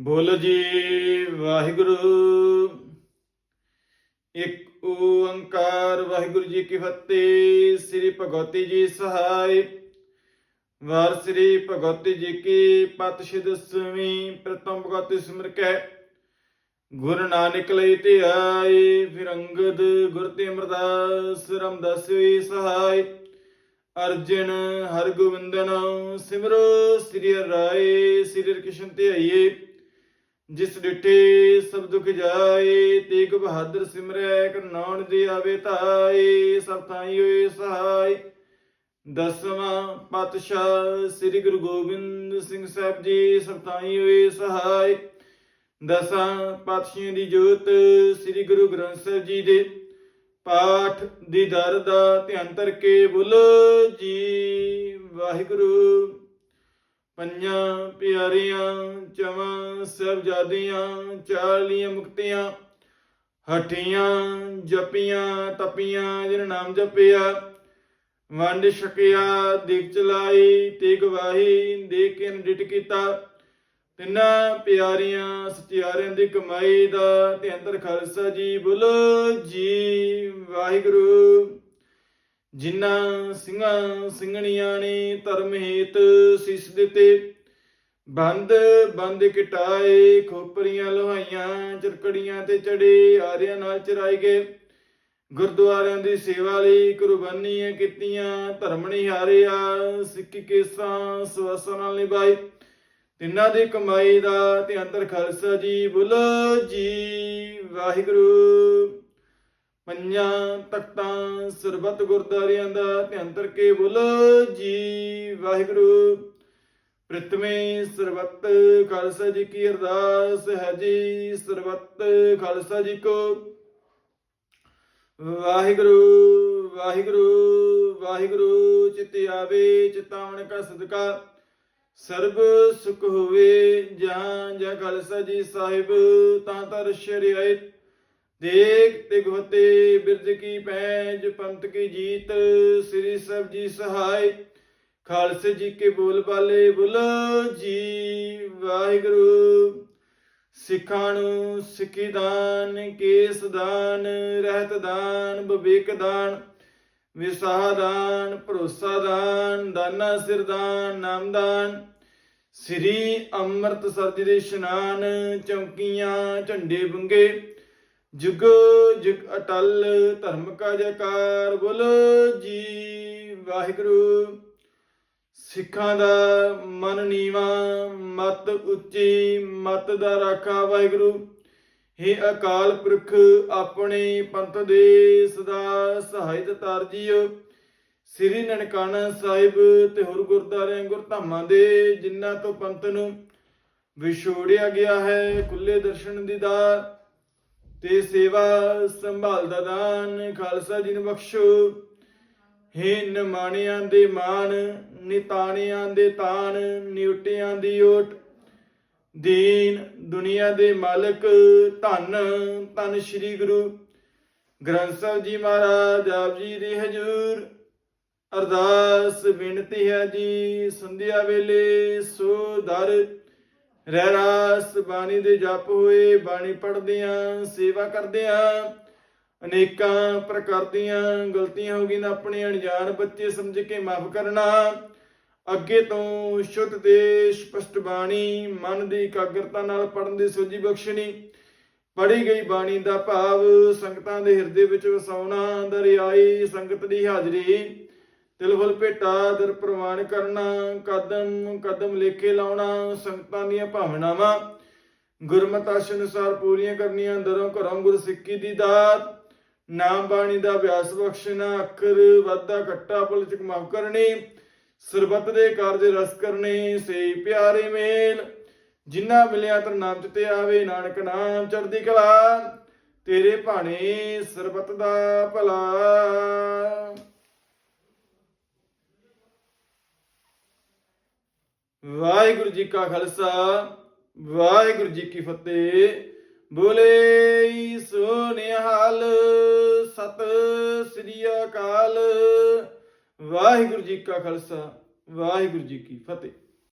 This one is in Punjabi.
ਬੋਲ ਜੀ ਵਾਹਿਗੁਰੂ। ਇੱਕ ਓੰਕਾਰ, ਵਾਹਿਗੁਰੂ ਜੀ ਕੀ ਫਤਿਹ। ਸ੍ਰੀ ਭਗਵਤੀ ਜੀ ਸਹਾਇ। ਵਾਰ ਸ੍ਰੀ ਭਗਵਤੀ ਜੀ ਕੀ ਪਤਿ ਦਸਵੀਂ, ਪ੍ਰਥਮ ਭਗਵਤੀ ਸਿਮਰ ਕੈ। ਗੁਰੂ ਨਾਨਕ ਲਈ ਤੇ ਆਏ, ਫਿਰ ਅੰਗਦ ਗੁਰ ਤੇ ਅਮਰਦਾਸ, ਰਮਦਾਸ ਵੀ ਸਹਾਇ। ਅਰਜਨ ਹਰਗੋਬਿੰਦਨ ਸਿਮਰੋ, ਸ੍ਰੀ ਹਰਿ ਰਾਏ ਸ੍ਰੀ ਹਰਿ ਕ੍ਰਿਸ਼ਨ ਤੇ ਜਿਸ ਡਿਠੇ ਸਭ ਦੁਖ ਜਾਏ ਤੇਗ ਬਹਾਦਰ ਸਿਮਰੈ ਕਰਨਾਉਣ ਦੀ ਆਵੇ ਧਾਏ ਸਭ ਥਾਈ ਹੋਏ ਸਹਾਈ। ਦਸਵਾਂ ਪਾਤਸ਼ਾਹ ਸ੍ਰੀ ਗੁਰੂ ਗੋਬਿੰਦ ਸਿੰਘ ਸਾਹਿਬ ਜੀ, ਸਭ ਥਾਈ ਹੋਏ ਸਹਾਈ। ਦਸਾਂ ਪਾਤਸ਼ਾਹਾਂ ਦੀ ਜੋਤ ਸ੍ਰੀ ਗੁਰੂ ਗ੍ਰੰਥ ਸਾਹਿਬ ਜੀ ਦੇ। ਪਾਠ ਦੀ ਦਰ ਦਾ ਧਿਆਨ ਕਰਕੇ ਬੋਲੋ ਜੀ ਵਾਹਿਗੁਰੂ। ਪੰਜਾਂ ਪਿਆਰੀਆਂ, ਚਵਾਂ ਸਹਿਬਜ਼ਾਦੀਆਂ ਚਾਲੀਆਂ ਮੁਕਤੀਆਂ, ਹਠੀਆਂ ਜਪੀਆਂ, ਤਪੀਆਂ ਜਿਨ ਨਾਮ ਜਪਿਆ, ਵੰਡ ਛਕਿਆ, ਦੀਪ ਚਲਾਈ ਤੇ ਗਵਾਹੀ ਦੇ ਕੇ ਡਿਟ ਕੀਤਾ। ਤਿੰਨਾਂ ਪਿਆਰੀਆਂ ਸਚਿਆਰਿਆਂ ਦੀ ਕਮਾਈ ਦਾ ਤੇ ਅੰਦਰ ਖਾਲਸਾ ਜੀ ਬੋਲੋ, ਜੀ ਵਾਹਿਗੁਰੂ। ਜਿਨ੍ਹਾਂ ਸਿੰਘਾਂ ਸਿੰਘਣੀਆਂ ਨੇ ਧਰਮ ਹੇਤ ਸਿਸ ਦਿੱਤੇ, ਬੰਦ ਬੰਦ ਕਟਾਏ ਖੋਪਰੀਆਂ ਲੋਹਾਈਆਂ, ਚਰਕੜੀਆਂ ਤੇ ਚੜੇ, ਆਰਿਆਂ ਨਾਲ ਚਰਾਏ ਗਏ। ਗੁਰਦੁਆਰਿਆਂ ਦੀ ਸੇਵਾ ਲਈ ਕੁਰਬਾਨੀਆਂ ਕੀਤੀਆਂ, ਧਰਮ ਨਿਹਾਰਿਆ ਸਿੱਖ ਕੇਸਾਂ ਸਵਾਸਾਂ ਨਾਲ ਨਿਭਾਈ ਤਿੰਨਾਂ ਦੀ ਕਮਾਈ ਦਾ ਤੇ ਅੰਦਰ ਖਾਲਸਾ ਜੀ ਬੋਲੋ ਜੀ, ਵਾਹਿਗੁਰੂ। ਪੰਜਾਂ ਤਖਤਾਂ ਸਰਬਤ ਗੁਰਦਾਰਿਆਂ ਦਾ ਧਿਆਨ ਕਰਕੇ ਬੋਲੋ ਜੀ ਵਾਹਿਗੁਰੂ। ਪ੍ਰਤਮੇ ਸਰਬਤ ਖਾਲਸਾ ਜੀ ਕੀ ਅਰਦਾਸ ਹੈ ਜੀ, ਸਰਬਤ ਖਾਲਸਾ ਜੀ ਕੋ। ਵਾਹਿਗੁਰੂ ਵਾਹਿਗੁਰੂ ਵਾਹਿਗੁਰੂ, ਚਿਤ ਆਵੇ ਚਿਤਾਵਣ ਕਾ ਸਦਕਾ। ਸਰਬ ਸੁਖ ਹੋਵੇ, ਜਾਂ ਜਾਂ ਖਾਲਸਾ ਜੀ ਸਾਹਿਬ, ਤਾਂ ਤਰ ਸ਼ਰਿਆਇ ਦੇਖ ਤੇ ਗੁਹਤੇ ਬਿਰਜ ਕੀ ਪੈਜ ਪੰਤ ਕੀ ਜੀਤ, ਸ੍ਰੀ ਸਭ ਜੀ ਸਹਾਇ ਖਾਲਸੇ ਜੀ ਕੇ ਬੋਲ ਬਾਲੇ ਬੋਲੋ ਜੀ, ਵਾਹਿਗੁਰੂ। ਸਿੱਖਾਂ ਨੂੰ ਸਿੱਖੀ ਦਾਨ, ਕੇਸ ਦਾਨ, ਰਹਿਤ ਦਾਨ, ਵਿਵੇਕ ਦਾਨ, ਵਿਸਾਹ ਦਾਨ, ਭਰੋਸਾ ਦਾਨ, ਦਾਨਾ ਸਿਰ ਦਾਨ, ਨਾਮ ਦਾਨ। ਸ੍ਰੀ ਅੰਮ੍ਰਿਤਸਰ ਜੀ ਦੇ ਇਸ਼ਨਾਨ, ਚੌਂਕੀਆਂ, ਝੰਡੇ ਬੰਗੇ। ਜੁਗ ਜੁਗ ਅਟਲ ਧਰਮ ਕਾ ਜੈਕਾਰ ਬੋਲੋ ਜੀ ਵਾਹਿਗੁਰੂ। ਸਿੱਖਾਂ ਦਾ ਮਨ ਨੀਵਾ, ਮਤ ਉੱਚੀ, ਮਤ ਦਾ ਰਾਖਾ ਵਾਹਿਗੁਰੂ। हे ਅਕਾਲ ਪੁਰਖ, ਆਪਣੇ ਪੰਥ ਦੇ ਸਦਾ ਸਹਾਇਤ ਤਰਜੀਓ ਸ੍ਰੀ ਨਨਕਾਣਾ ਸਾਹਿਬ ਤੇ ਹੋਰ ਗੁਰਦਾਰਿਆਂ ਗੁਰਧਾਮਾਂ ਦੇ ਜਿਨ੍ਹਾਂ ਤੋਂ ਪੰਥ ਨੂੰ ਵਿਛੋੜਿਆ ਗਿਆ ਹੈ ਖੁੱਲੇ ਦਰਸ਼ਨ ਦੀ ਦਾਤ ਤੇ ਸੇਵਾ ਸੰਭਾਲ ਦਾ ਦਾਨ, ਖਾਲਸਾ ਜੀ ਨੂੰ ਬਖਸ਼ੋ। ਹੇ ਨਿਮਾਣਿਆਂ ਦੇ ਮਾਨ ਨਿਤਾਣਿਆਂ ਦੇ ਤਾਣ, ਨਿਉਟਿਆਂ ਦੀ ਓਟ। ਦੀਨ ਦੁਨੀਆ ਦੇ ਮਾਲਕ, ਧੰਨ ਧੰਨ ਸ੍ਰੀ ਗੁਰੂ ਗ੍ਰੰਥ ਸਾਹਿਬ ਜੀ ਮਹਾਰਾਜ, ਆਪ ਜੀ ਦੇ ਹਜੂਰ। ਅਰਦਾਸ ਬੇਨਤੀ ਹੈ ਜੀ, ਸੰਧਿਆ ਵੇਲੇ ਸੋ ਦਰ। ਰਹਿ ਰਾਸ ਬਾਣੀ ਦੇ ਜਪ ਹੋਏ, ਬਾਣੀ ਪੜ੍ਹਦਿਆਂ, ਸੇਵਾ ਕਰਦਿਆਂ, ਅਨੇਕਾਂ ਪ੍ਰਕਾਰ ਦੀਆਂ ਗਲਤੀਆਂ ਹੋ ਗਈਆਂ ਆਪਣੇ ਅਣਜਾਣ ਬੱਚੇ ਸਮਝ ਕੇ ਮਾਫ ਕਰਨਾ। ਅੱਗੇ ਤੋਂ ਸ਼ੁੱਧ ਤੇ ਸਪਸ਼ਟ ਬਾਣੀ, ਮਨ ਦੀ ਇਕਾਗਰਤਾ ਨਾਲ ਪੜਨ ਦੀ ਸੋਝੀ ਬਖਸ਼ਣੀ। ਪੜੀ ਗਈ ਬਾਣੀ ਦਾ ਭਾਵ ਸੰਗਤਾਂ ਦੇ ਹਿਰਦੇ ਵਿੱਚ ਵਸਾਉਣਾ, ਦਰਿਆਈ ਸੰਗਤ ਦੀ ਹਾਜ਼ਰੀ। ਤਿਲ ਫੁਲ ਭੇਟਾ ਦਰ ਪ੍ਰਵਾਨ ਕਰਨਾ, ਕਦਮ ਕਦਮ ਲੇਖੇ ਲਾਉਣਾ, ਸੰਗਤਾਂ ਦੀਆਂ ਭਾਵਨਾਵਾਂ, ਗੁਰਮਤਿ ਆਸ਼ ਅਨੁਸਾਰ ਪੂਰੀਆਂ ਕਰਨੀਆਂ ਦਰੋਂ ਘਰੋਂ ਗੁਰ ਸਿੱਖੀ ਦੀ ਦਾਤ, ਨਾਮ ਬਾਣੀ ਦਾ ਅਭਿਆਸ ਬਖਸ਼ਣਾ, ਅੱਖਰ ਵਾਧਾ ਘੱਟਾ ਪਲਚਕ ਮਾਫ ਕਰਨੀ, ਸਰਬਤ ਦੇ ਕਾਰਜ ਰਸ ਕਰਨੇ ਸੇ ਪਿਆਰੇ ਮੇਲ ਜਿਨ੍ਹਾਂ ਮਿਲਿਆ ਤਰ ਨਾਮ ਚਿਤੇ ਆਵੇ, ਨਾਨਕ ਨਾਮ ਚੜ੍ਹਦੀ ਕਲਾ, ਤੇਰੇ ਭਾਣੇ ਸਰਬਤ ਦਾ ਭਲਾ। ਵਾਹਿਗੁਰੂ ਜੀ ਕਾ ਖਾਲਸਾ, ਵਾਹਿਗੁਰੂ ਜੀ ਕੀ ਫਤਿਹ। ਬੋਲੇ ਸੋ ਨਿਹਾਲ ਸਤ ਸ੍ਰੀ ਅਕਾਲ। ਵਾਹਿਗੁਰੂ ਜੀ ਕਾ ਖਾਲਸਾ, ਵਾਹਿਗੁਰੂ ਜੀ ਕੀ ਫਤਿਹ।